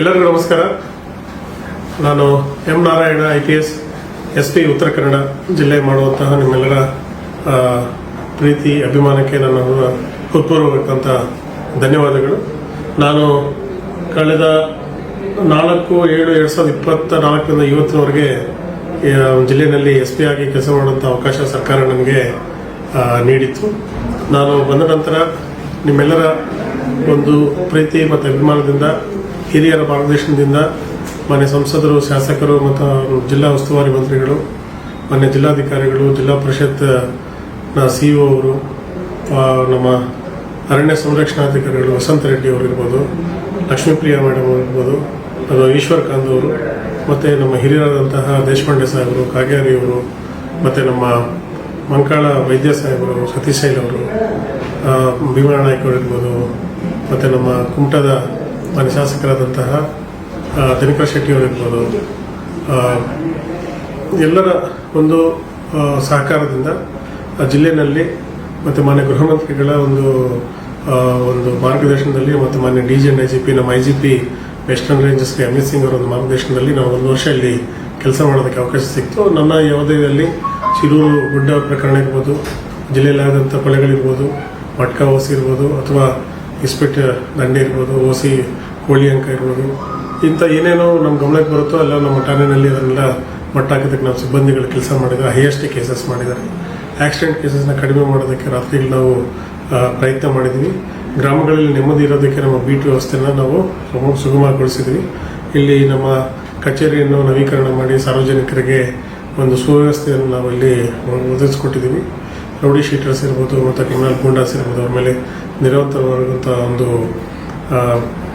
ಎಲ್ಲರಿಗೂ ನಮಸ್ಕಾರ. ನಾನು M Narayana, I P S S P Uttara Kannada ಜಿಲ್ಲೆ ಮಾಡುವಂತಹ ನಿಮ್ಮೆಲ್ಲರ ಪ್ರೀತಿ, ಅಭಿಮಾನಕ್ಕೆ ನನ್ನ ಹೃತ್ಪೂರ್ವಕಂತ ಧನ್ಯವಾದಗಳು. ನಾನು ಕಳೆದ ನಾಲ್ಕು, ಏಳು, ಎರಡು ಸಾವಿರದ ಇಪ್ಪತ್ತ ನಾಲ್ಕರಿಂದ ಇವತ್ತಿನವರೆಗೆ ಜಿಲ್ಲೆಯಲ್ಲಿ ಎಸ್ ಪಿ ಆಗಿ ಕೆಲಸ ಮಾಡುವಂಥ ಅವಕಾಶ ಸರ್ಕಾರ ನನಗೆ ನೀಡಿತ್ತು. ನಾನು ಬಂದ ನಂತರ ನಿಮ್ಮೆಲ್ಲರ ಒಂದು ಪ್ರೀತಿ ಮತ್ತು ಅಭಿಮಾನದಿಂದ ಹಿರಿಯರ ಮಾರ್ಗದರ್ಶನದಿಂದ ಮಾನ್ಯ ಸಂಸದರು, ಶಾಸಕರು ಮತ್ತು ಜಿಲ್ಲಾ ಉಸ್ತುವಾರಿ ಮಂತ್ರಿಗಳು, ಮಾನ್ಯ ಜಿಲ್ಲಾಧಿಕಾರಿಗಳು, ಜಿಲ್ಲಾ ಪರಿಷತ್, ನ ಸಿ ಅವರು ನಮ್ಮ ಅರಣ್ಯ ಸಂರಕ್ಷಣಾಧಿಕಾರಿಗಳು ವಸಂತ ರೆಡ್ಡಿ ಅವರು ಇರ್ಬೋದು, ಲಕ್ಷ್ಮೀಪ್ರಿಯಾ ಮೇಡಮ್ ಇರ್ಬೋದು ಅಥವಾ ಈಶ್ವರ್ ಕಾಂತ್ ಅವರು, ಮತ್ತು ನಮ್ಮ ಹಿರಿಯರಾದಂತಹ ದೇಶಪಾಂಡೆ ಸಾಹೇಬರು ಕಾಗೇರಿ ಅವರು, ಮತ್ತು ನಮ್ಮ ಮಂಕಾಳ ವೈದ್ಯ ಸಾಹೇಬರು ಸತೀಶ್ ಅವರು ಭೀಮಾ ನಾಯ್ಕ ಅವರು ಇರ್ಬೋದು, ಮತ್ತು ನಮ್ಮ ಕುಮಟದ ಮಾನ್ಯ ಶಾಸಕರಾದಂತಹ ದಿನಕರ್ ಶೆಟ್ಟಿ ಅವರು ಇರ್ಬೋದು ಎಲ್ಲರ ಒಂದು ಸಹಕಾರದಿಂದ ಜಿಲ್ಲೆಯಲ್ಲಿ ಮತ್ತು ಮಾನ್ಯ ಗೃಹಮಂತ್ರಿಗಳ ಒಂದು ಒಂದು ಮಾರ್ಗದರ್ಶನದಲ್ಲಿ ಮತ್ತು ಮಾನ್ಯ D G I G P, ನಮ್ಮ ಐ ಜಿ ಪಿ ವೆಸ್ಟರ್ನ್ ರೇಂಜಸ್ಗೆ ಅಮಿತ್ ಸಿಂಗ್ ಅವರ ಒಂದು ಮಾರ್ಗದರ್ಶನದಲ್ಲಿ ನಾವು ಒಂದು ವರ್ಷ ಇಲ್ಲಿ ಕೆಲಸ ಮಾಡೋದಕ್ಕೆ ಅವಕಾಶ ಸಿಕ್ತು. ನನ್ನ ಯಾವುದೇದಲ್ಲಿ ಶಿರೂರು ಗುಡ್ಡ ಪ್ರಕರಣ ಇರ್ಬೋದು, ಜಿಲ್ಲೆಯಲ್ಲಾದಂಥ ಕೊಲೆಗಳಿರ್ಬೋದು, ಮಟ್ಕಾ ಓಸಿ ಇರ್ಬೋದು, ಅಥವಾ ಇಸ್ಪೆಟ್ ದಂಡೆ ಇರ್ಬೋದು, ಓಸಿ, ಕೋಳಿ ಅಂಕ ಇರ್ಬೋದು, ಇಂಥ ಏನೇನೋ ನಮ್ಮ ಗಮನಕ್ಕೆ ಬರುತ್ತೋ ಅಲ್ಲ ನಮ್ಮ ಠಾಣೆಯಲ್ಲಿ ಅದನ್ನೆಲ್ಲ ಮಟ್ಟ ಹಾಕೋದಕ್ಕೆ ನಮ್ಮ ಸಿಬ್ಬಂದಿಗಳು ಕೆಲಸ ಮಾಡಿದ್ದಾರೆ ಹೈಯೆಸ್ಟ್ ಕೇಸಸ್ ಮಾಡಿದ್ದಾರೆ. ಆಕ್ಸಿಡೆಂಟ್ ಕೇಸಸ್ನ ಕಡಿಮೆ ಮಾಡೋದಕ್ಕೆ ರಾತ್ರಿಗಳು ನಾವು ಪ್ರಯತ್ನ ಮಾಡಿದ್ದೀವಿ. ಗ್ರಾಮಗಳಲ್ಲಿ ನೆಮ್ಮದಿ ಇರೋದಕ್ಕೆ ನಮ್ಮ ಬೀಟ್ ವ್ಯವಸ್ಥೆನ ನಾವು ಸುಗಮ- ಸುಗಮಗೊಳಿಸಿದ್ವಿ ಇಲ್ಲಿ ನಮ್ಮ ಕಚೇರಿಯನ್ನು ನವೀಕರಣ ಮಾಡಿ ಸಾರ್ವಜನಿಕರಿಗೆ ಒಂದು ಸುವ್ಯವಸ್ಥೆಯನ್ನು ನಾವು ಇಲ್ಲಿ ಒದಗಿಸ್ಕೊಟ್ಟಿದ್ದೀವಿ. ರೌಡಿ ಶೀಟರ್ಸ್ ಇರ್ಬೋದು, ಮತ್ತು ಕ್ರಿಮಿನಲ್ ಗೂಂಡಾಸ್ ಇರ್ಬೋದು, ಅವ್ರ ಮೇಲೆ ನಿರಂತರವಾದಂಥ ಒಂದು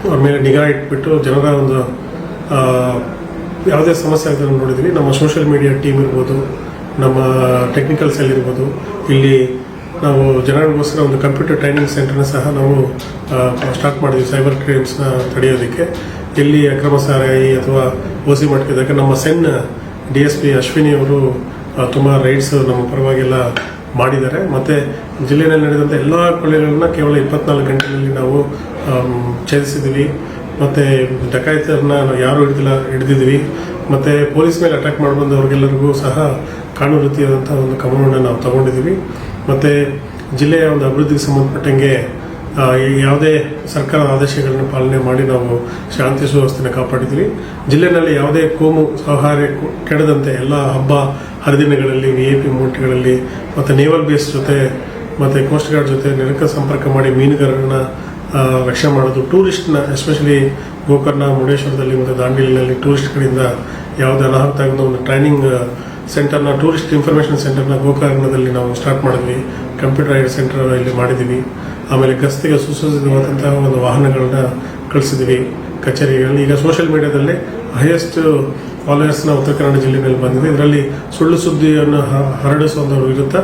ಅವ್ರ ಮೇಲೆ ನಿಗಾ ಇಟ್ಬಿಟ್ಟು ಜನರ ಒಂದು ಯಾವುದೇ ಸಮಸ್ಯೆ ಆಗದಂಗೆ ನೋಡಿದ್ವಿ ನಮ್ಮ ಸೋಷಿಯಲ್ ಮೀಡಿಯಾ ಟೀಮ್ ಇರ್ಬೋದು, ನಮ್ಮ ಟೆಕ್ನಿಕಲ್ ಸೆಲ್ ಇರ್ಬೋದು, ಇಲ್ಲಿ ನಾವು ಜನರಿಗೋಸ್ಕರ ಒಂದು ಕಂಪ್ಯೂಟರ್ ಟ್ರೈನಿಂಗ್ ಸೆಂಟರ್ನ ಸಹ ನಾವು ಸ್ಟಾರ್ಟ್ ಮಾಡಿದ್ವಿ ಸೈಬರ್ ಕ್ರೈಮ್ಸ್ನ ತಡೆಯೋದಕ್ಕೆ. ಇಲ್ಲಿ ಅಕ್ರಮ ಸಾರಾಯಿ ಅಥವಾ ಓಸಿ ಮಾಡ್ತಿದ್ದಾಗ ನಮ್ಮ CEN D S P Ashwini ಅವರು ತುಂಬ ರೈಡ್ಸ್ ನಮ್ಮ ಪರವಾಗೆಲ್ಲ ಮಾಡಿದ್ದಾರೆ. ಮತ್ತು ಜಿಲ್ಲೆಯಲ್ಲಿ ನಡೆದಂಥ ಎಲ್ಲ ಕೊಲೆಗಳನ್ನ ಕೇವಲ ಇಪ್ಪತ್ನಾಲ್ಕು ಗಂಟೆಯಲ್ಲಿ ನಾವು ಛೇದಿಸಿದ್ದೀವಿ. ಮತ್ತು ಡಕಾಯಿತರನ್ನ ನಾವು ಯಾರು ಹಿಡಿದಿಲ್ಲ ಹಿಡಿದಿದ್ವಿ ಮತ್ತು ಪೊಲೀಸ್ ಮೇಲೆ ಅಟ್ಯಾಕ್ ಮಾಡಿ ಬಂದವ್ರಿಗೆಲ್ಲರಿಗೂ ಸಹ ಕಾನೂನು ರೀತಿಯಾದಂಥ ಒಂದು ಕ್ರಮವನ್ನು ನಾವು ತಗೊಂಡಿದ್ದೀವಿ. ಮತ್ತು ಜಿಲ್ಲೆಯ ಒಂದು ಅಭಿವೃದ್ಧಿಗೆ ಸಂಬಂಧಪಟ್ಟಂಗೆ ಯಾವುದೇ ಸರ್ಕಾರದ ಆದೇಶಗಳನ್ನು ಪಾಲನೆ ಮಾಡಿ ನಾವು ಶಾಂತಿ ಸುವ್ಯವಸ್ಥೆನ ಕಾಪಾಡಿದ್ವಿ ಜಿಲ್ಲೆಯಲ್ಲಿ ಯಾವುದೇ ಕೋಮು ಸೌಹಾರ್ಯ ಕೆಡದಂತೆ ಎಲ್ಲ ಹಬ್ಬ ಹರಿದಿನಗಳಲ್ಲಿ ವಿ ಎ ಪಿ ಮೂಟಿಗಳಲ್ಲಿ ಮತ್ತು ನೇವಲ್ ಬೇಸ್ ಜೊತೆ ಮತ್ತು ಕೋಸ್ಟ್ ಗಾರ್ಡ್ ಜೊತೆ ನಿರಂತರ ಸಂಪರ್ಕ ಮಾಡಿ ಮೀನುಗಾರರನ್ನ ರಕ್ಷಣೆ ಮಾಡೋದು. ಟೂರಿಸ್ಟ್ನ, ಎಸ್ಪೆಷಲಿ ಗೋಕರ್ಣ, ಮುರುಡೇಶ್ವರದಲ್ಲಿ ಮತ್ತು ದಾಂಡೇಲಿನಲ್ಲಿ ಟೂರಿಸ್ಟ್ಗಳಿಂದ ಯಾವುದೇ ಅನಾಹುತ ಒಂದು ಟ್ರೈನಿಂಗ್ ಸೆಂಟರ್ನ, ಟೂರಿಸ್ಟ್ ಇನ್ಫಾರ್ಮೇಷನ್ ಸೆಂಟರ್ನ ಗೋಕರ್ಣದಲ್ಲಿ ನಾವು ಸ್ಟಾರ್ಟ್ ಮಾಡಿದ್ವಿ. ಕಂಪ್ಯೂಟರ್ ಸೆಂಟರ್ ಇಲ್ಲಿ ಮಾಡಿದ್ದೀವಿ. ಆಮೇಲೆ ಗಸ್ತಿಗೆ ಸುಸಜ್ಜಿತವಾದಂತಹ ಒಂದು ವಾಹನಗಳನ್ನ ಕಳಿಸಿದ್ವಿ ಕಚೇರಿಗಳಲ್ಲಿ. ಈಗ ಸೋಷಿಯಲ್ ಮೀಡಿಯಾದಲ್ಲಿ ಹೈಯೆಸ್ಟ್ ಫಾಲೋಯರ್ಸ್ನ ಉತ್ತರ ಕನ್ನಡ ಜಿಲ್ಲೆಯಲ್ಲಿ ಬಂದಿದೆ. ಇದರಲ್ಲಿ ಸುಳ್ಳು ಸುದ್ದಿಯನ್ನು ಹ- ಹರಡಿಸುವಂಥವ್ರ ವಿರುದ್ಧ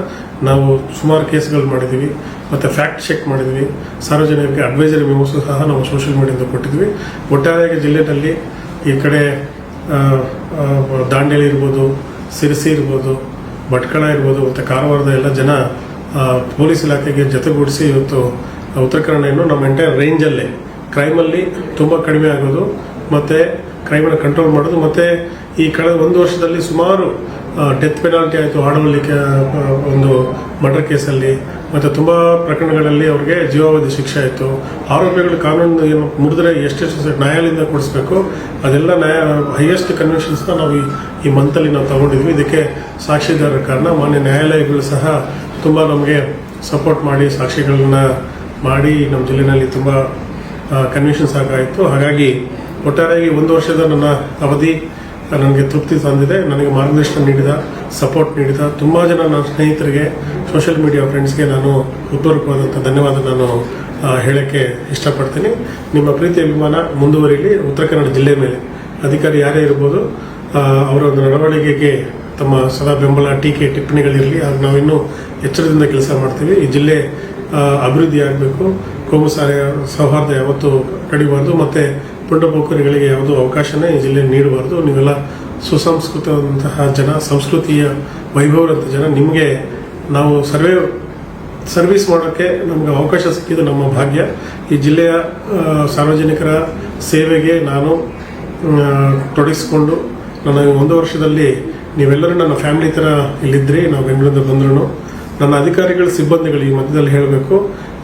ನಾವು ಸುಮಾರು ಕೇಸ್ಗಳು ಮಾಡಿದ್ದೀವಿ. ಮತ್ತು ಫ್ಯಾಕ್ಟ್ ಚೆಕ್ ಮಾಡಿದ್ವಿ ಸಾರ್ವಜನಿಕರಿಗೆ ಅಡ್ವೈಸರಿ ಮೆಮೋಸ್ ಸಹ ನಾವು ಸೋಷಿಯಲ್ ಮೀಡಿಯಾದಿಂದ ಕೊಟ್ಟಿದ್ವಿ ಒಟ್ಟಾರೆಯಾಗಿ ಜಿಲ್ಲೆಯಲ್ಲಿ ಈ ಕಡೆ ದಾಂಡೇಲಿ ಇರ್ಬೋದು, ಸಿರಸಿ ಇರ್ಬೋದು, ಭಟ್ಕಳ ಇರ್ಬೋದು, ಮತ್ತು ಕಾರವಾರದ ಎಲ್ಲ ಜನ ಪೊಲೀಸ್ ಇಲಾಖೆಗೆ ಜೊತೆಗೂಡಿಸಿ ಇವತ್ತು ಉತ್ತರ ಕನ್ನಡ ನಮ್ಮ ಎಂಟೈರ್ ರೇಂಜಲ್ಲೇ ಕ್ರೈಮಲ್ಲಿ ತುಂಬ ಕಡಿಮೆ ಆಗೋದು. ಮತ್ತು ಕ್ರೈಮನ್ನು ಕಂಟ್ರೋಲ್ ಮಾಡೋದು. ಮತ್ತು ಈ ಕಳೆದ ಒಂದು ವರ್ಷದಲ್ಲಿ ಸುಮಾರು ಡೆತ್ ಪೆನಾಲ್ಟಿ ಆಯಿತು ಆಡವಲ್ಲಿ ಒಂದು ಮರ್ಡರ್ ಕೇಸಲ್ಲಿ ಮತ್ತು ತುಂಬ ಪ್ರಕರಣಗಳಲ್ಲಿ ಅವ್ರಿಗೆ ಜೀವಾವಧಿ ಶಿಕ್ಷೆ ಆಯಿತು. ಆರೋಪಿಗಳು ಕಾನೂನು ಏನು ಮುಡಿದ್ರೆ ಎಷ್ಟೆಷ್ಟು ನ್ಯಾಯಾಲಯದಿಂದ ಕೊಡಿಸ್ಬೇಕು? ಅದೆಲ್ಲ ನ್ಯಾಯ ಹೈಯೆಸ್ಟ್ ಕನ್ವೆನ್ಷನ್ಸ್ನ ನಾವು ಈ ಈ ಮಂತಲ್ಲಿ ನಾವು ತಗೊಂಡಿದ್ವಿ. ಇದಕ್ಕೆ ಸಾಕ್ಷಿದಾರರ ಕಾರಣ ಮಾನ್ಯ ನ್ಯಾಯಾಲಯಗಳು ಸಹ ತುಂಬ ನಮಗೆ ಸಪೋರ್ಟ್ ಮಾಡಿ, ಸಾಕ್ಷಿಗಳನ್ನ ಮಾಡಿ ನಮ್ಮ ಜಿಲ್ಲೆಯಲ್ಲಿ ತುಂಬ ಕನ್ವೆನ್ಷನ್ಸ್ ಆಗಾಯಿತು ಹಾಗಾಗಿ ಒಟ್ಟಾರೆಯಾಗಿ ಒಂದು ವರ್ಷದ ನನ್ನ ಅವಧಿ, ನನಗೆ ತೃಪ್ತಿ ತಂದಿದೆ. ನನಗೆ ಮಾರ್ಗದರ್ಶನ ನೀಡಿದ ಸಪೋರ್ಟ್ ನೀಡಿದ ತುಂಬ ಜನ ನನ್ನ ಸ್ನೇಹಿತರಿಗೆ ಸೋಷಿಯಲ್ ಮೀಡಿಯಾ ಫ್ರೆಂಡ್ಸ್ಗೆ ನಾನು ಹೃತ್ಪೂರ್ವಕವಾದಂಥ ಧನ್ಯವಾದ ನಾನು ಹೇಳೋಕ್ಕೆ ಇಷ್ಟಪಡ್ತೀನಿ. ನಿಮ್ಮ ಪ್ರೀತಿ ಅಭಿಮಾನ ಮುಂದುವರಿಲಿ. ಉತ್ತರ ಕನ್ನಡ ಜಿಲ್ಲೆ ಮೇಲೆ ಅಧಿಕಾರಿ ಯಾರೇ ಇರ್ಬೋದು ಅವರ ಒಂದು ನಡವಳಿಕೆಗೆ ತಮ್ಮ ಸದಾ ಬೆಂಬಲ, ಟೀಕೆ, ಟಿಪ್ಪಣಿಗಳಿರಲಿ. ಅದು ನಾವು ಇನ್ನೂ ಎಚ್ಚರದಿಂದ ಕೆಲಸ ಮಾಡ್ತೀವಿ. ಈ ಜಿಲ್ಲೆ ಅಭಿವೃದ್ಧಿ ಆಗಬೇಕು. ಕೋಮು ಸೌಹಾರ್ದ ಯಾವತ್ತೂ ಕಡಿಬಾರ್ದು. ಮತ್ತು ಪುಟ್ಟ ಪೋಖರಿಗಳಿಗೆ ಯಾವುದೂ ಅವಕಾಶನೇ ಈ ಜಿಲ್ಲೆ ನೀಡಬಾರ್ದು. ನೀವೆಲ್ಲ ಸುಸಂಸ್ಕೃತವಂತಹ ಜನ, ಸಂಸ್ಕೃತಿಯ ವೈಭವರಂತ ಜನ, ನಿಮಗೆ ನಾವು ಸರ್ವೇ, ಸರ್ವಿಸ್ ಮಾಡೋಕ್ಕೆ ನಮಗೆ ಅವಕಾಶ ಸಿಕ್ಕಿದ್ದು ನಮ್ಮ ಭಾಗ್ಯ. ಈ ಜಿಲ್ಲೆಯ ಸಾರ್ವಜನಿಕರ ಸೇವೆಗೆ ನಾನು ತೊಡಗಿಸಿಕೊಂಡು ನನ್ನ ಒಂದು ವರ್ಷದಲ್ಲಿ ನೀವೆಲ್ಲರೂ ನನ್ನ ಫ್ಯಾಮಿಲಿ ಥರ ಇಲ್ಲಿದ್ದಿರಿ. ನಾವು ಬೆಂಗಳೂರಿಂದ ಬಂದ್ರು ನನ್ನ ಅಧಿಕಾರಿಗಳ, ಸಿಬ್ಬಂದಿಗಳು ಈ ಮಧ್ಯದಲ್ಲಿ ಹೇಳಬೇಕು,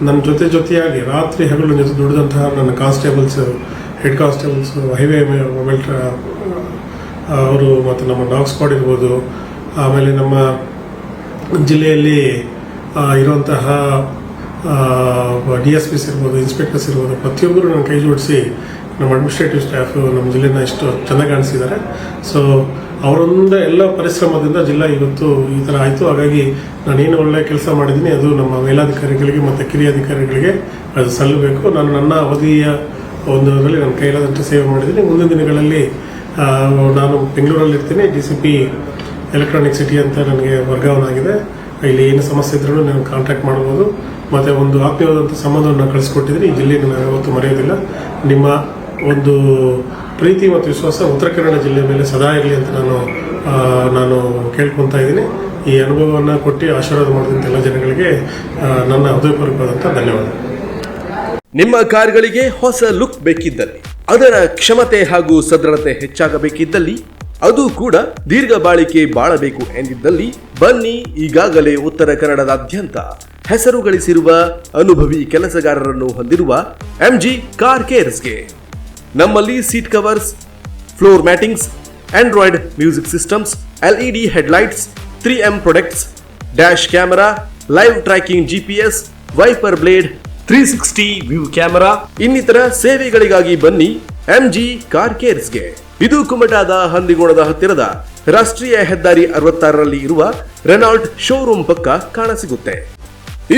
ನನ್ನ ಜೊತೆ ಜೊತೆಯಾಗಿ ರಾತ್ರಿ ಹಗಲು ಜೊತೆ ದುಡಿದಂತಹ ನನ್ನ constables head constables highway mobile ಅವರು ಮತ್ತು ನಮ್ಮ ಡಾಗ್ ಸ್ಕ್ವಾಡ್ ಇರ್ಬೋದು. ಆಮೇಲೆ ನಮ್ಮ ಜಿಲ್ಲೆಯಲ್ಲಿ ಇರುವಂತಹ ಡಿ ಎಸ್ ಪಿಸ್ ಇರ್ಬೋದು ಇನ್ಸ್ಪೆಕ್ಟರ್ಸ್ ಇರ್ಬೋದು, ಪ್ರತಿಯೊಬ್ಬರು ನನ್ನ ಕೈ ಜೋಡಿಸಿ ನಮ್ಮ ಅಡ್ಮಿನಿಸ್ಟ್ರೇಟಿವ್ ಸ್ಟಾಫು ನಮ್ಮ ಜಿಲ್ಲೆನ ಇಷ್ಟು ಚೆನ್ನಾಗಿ ಕಾಣಿಸಿದ್ದಾರೆ. ಸೊ ಅವರೊಂದ ಎಲ್ಲ ಪರಿಶ್ರಮದಿಂದ ಜಿಲ್ಲಾ ಇವತ್ತು ಈ ಥರ ಆಯಿತು. ಹಾಗಾಗಿ ನಾನೇನು ಒಳ್ಳೆ ಕೆಲಸ ಮಾಡಿದ್ದೀನಿ, ಅದು ನಮ್ಮ ಮೇಲಾಧಿಕಾರಿಗಳಿಗೆ ಮತ್ತು ಕಿರಿಯ ಅಧಿಕಾರಿಗಳಿಗೆ ಅದು ಸಲ್ಲಬೇಕು. ನಾನು ನನ್ನ ಅವಧಿಯ ಒಂದರಲ್ಲಿ ನನ್ನ ಕೈಲಾದಂಥ ಸೇವೆ ಮಾಡಿದ್ದೀನಿ. ಮುಂದಿನ ದಿನಗಳಲ್ಲಿ ನಾನು ಬೆಂಗಳೂರಲ್ಲಿ ಇರ್ತೀನಿ D C P Electronic City ಅಂತ ನನಗೆ ವರ್ಗಾವಣೆ ಆಗಿದೆ ಇಲ್ಲಿ ಏನು ಸಮಸ್ಯೆ ಇದ್ರೂ ನಾನು ಕಾಂಟ್ಯಾಕ್ಟ್ ಮಾಡ್ಬೋದು. ಮತ್ತು ಒಂದು ಆತ್ಮೀಯವಾದಂಥ ಸಂಬಂಧವನ್ನು ಕಳಿಸ್ಕೊಟ್ಟಿದ್ರೆ ಈ ಜಿಲ್ಲೆಯನ್ನು ನಾನು ಯಾವತ್ತೂ ಮರೆಯೋದಿಲ್ಲ. ನಿಮ್ಮ ಒಂದು ಪ್ರೀತಿ ಮತ್ತು ವಿಶ್ವಾಸ ಉತ್ತರ ಕನ್ನಡ ಜಿಲ್ಲೆ ಮೇಲೆ ಸದಾ ಇರಲಿ ಅಂತ ನಾನು ನಾನು ಕೇಳ್ಕೊತಾ ಇದ್ದೀನಿ. ಈ ಅನುಭವವನ್ನು ಕೊಟ್ಟು ಆಶೀರ್ವಾದ ಮಾಡಿದಂಥ ಎಲ್ಲ ಜನಗಳಿಗೆ ನನ್ನ ಹೃದಯಪೂರ್ವಕವಾದಂಥ ಧನ್ಯವಾದ ನಿಮ್ಮ ಕಾರ್ಗಳಿಗೆ ಹೊಸ ಲುಕ್ ಬೇಕಿದ್ದಲ್ಲಿ, ಅದರ ಕ್ಷಮತೆ ಹಾಗೂ ಸದೃಢತೆ ಹೆಚ್ಚಾಗಬೇಕಿದ್ದಲ್ಲಿ, ಅದು ಕೂಡ ದೀರ್ಘ ಬಾಳಿಕೆ ಬಾಳಬೇಕು ಎಂದಿದ್ದಲ್ಲಿ, ಬನ್ನಿ ಈಗಾಗಲೇ ಉತ್ತರ ಕನ್ನಡದಾದ್ಯಂತ ಹೆಸರು ಗಳಿಸಿರುವ ಅನುಭವಿ ಕೆಲಸಗಾರರನ್ನು ಹೊಂದಿರುವ ಎಂಜಿ ಕಾರ್ ಕೇರ್ಸ್ಗೆ. ನಮ್ಮಲ್ಲಿ seat covers, floor mattings, Android music systems, LED headlights, three M products, dash camera, live tracking GPS wiper blade three sixty view camera ಇನ್ನಿತರ ಸೇವೆಗಳಿಗಾಗಿ ಬನ್ನಿ ಎಂಜಿ ಕಾರ್ ಕೇರ್ಸ್ಗೆ ಇದು ಕುಮಟಾದ ಹಂದಿಗೋಣದ ಹತ್ತಿರದ ರಾಷ್ಟ್ರೀಯ ಹೆದ್ದಾರಿ ಅರವತ್ತಾರರಲ್ಲಿ ಇರುವ ರೆನಾಲ್ಟ್ ಶೋರೂಮ್ ಪಕ್ಕ ಕಾಣಸಿಗುತ್ತೆ.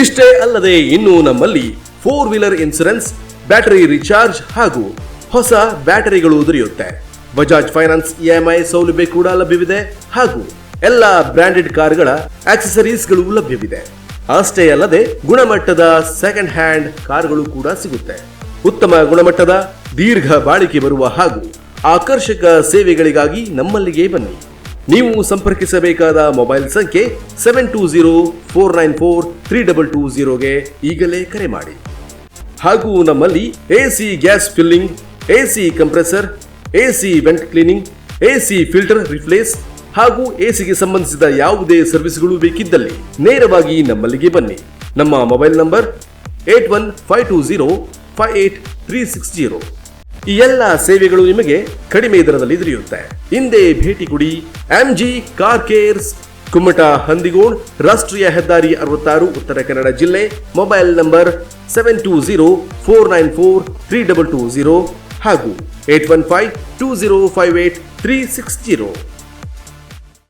ಇಷ್ಟೇ ಅಲ್ಲದೆ ಇನ್ನು ನಮ್ಮಲ್ಲಿ four wheeler insurance battery recharge ಹಾಗೂ ಹೊಸ ಬ್ಯಾಟರಿಗಳು ದೊರೆಯುತ್ತೆ. ಬಜಾಜ್ ಫೈನಾನ್ಸ್ ಇಎಂಐ ಸೌಲಭ್ಯ ಕೂಡ ಲಭ್ಯವಿದೆ ಹಾಗೂ ಎಲ್ಲ ಬ್ರಾಂಡೆಡ್ ಕಾರ್ಗಳ ಆಕ್ಸೆಸರೀಸ್ಗಳು ಲಭ್ಯವಿದೆ. ಅಷ್ಟೇ ಅಲ್ಲದೆ ಗುಣಮಟ್ಟದ ಸೆಕೆಂಡ್ ಹ್ಯಾಂಡ್ ಕಾರ್ಗಳು ಕೂಡ ಸಿಗುತ್ತೆ. ಉತ್ತಮ ಗುಣಮಟ್ಟದ ದೀರ್ಘ ಬಾಳಿಕೆ ಬರುವ ಹಾಗೂ ಆಕರ್ಷಕ ಸೇವೆಗಳಿಗಾಗಿ ನಮ್ಮಲ್ಲಿಗೆ ಬನ್ನಿ. ನೀವು ಸಂಪರ್ಕಿಸಬೇಕಾದ ಮೊಬೈಲ್ ಸಂಖ್ಯೆ seven two zero four nine four three double two ಜೀರೋಗೆ ಈಗಲೇ ಕರೆ ಮಾಡಿ. ಹಾಗೂ ನಮ್ಮಲ್ಲಿ AC gas filling, AC compressor, AC vent cleaning AC filter replace ಹಾಗೂ ಎಸಿಗೆ ಸಂಬಂಧಿಸಿದ ಯಾವುದೇ ಸರ್ವಿಸ್ಗಳು ಬೇಕಿದ್ದಲ್ಲಿ ನೇರವಾಗಿ ನಮ್ಮಲ್ಲಿಗೆ ಬನ್ನಿ. ನಮ್ಮ mobile number eight one five two zero five eight three six zero. ಈ ಎಲ್ಲ ಸೇವೆಗಳು ನಿಮಗೆ ಕಡಿಮೆ ದರದಲ್ಲಿ ದೊರೆಯುತ್ತೆ. ಹಿಂದೆ ಭೇಟಿ ಕೊಡಿ. MG car cares Kummata Handigod, ರಾಷ್ಟ್ರೀಯ ಹೆದ್ದಾರಿ ಅರವತ್ತಾರು, ಉತ್ತರ ಕನ್ನಡ ಜಿಲ್ಲೆ, mobile number seven two zero four nine four three double two zero ಹಾಗೂ eight one five two zero five eight three six zero.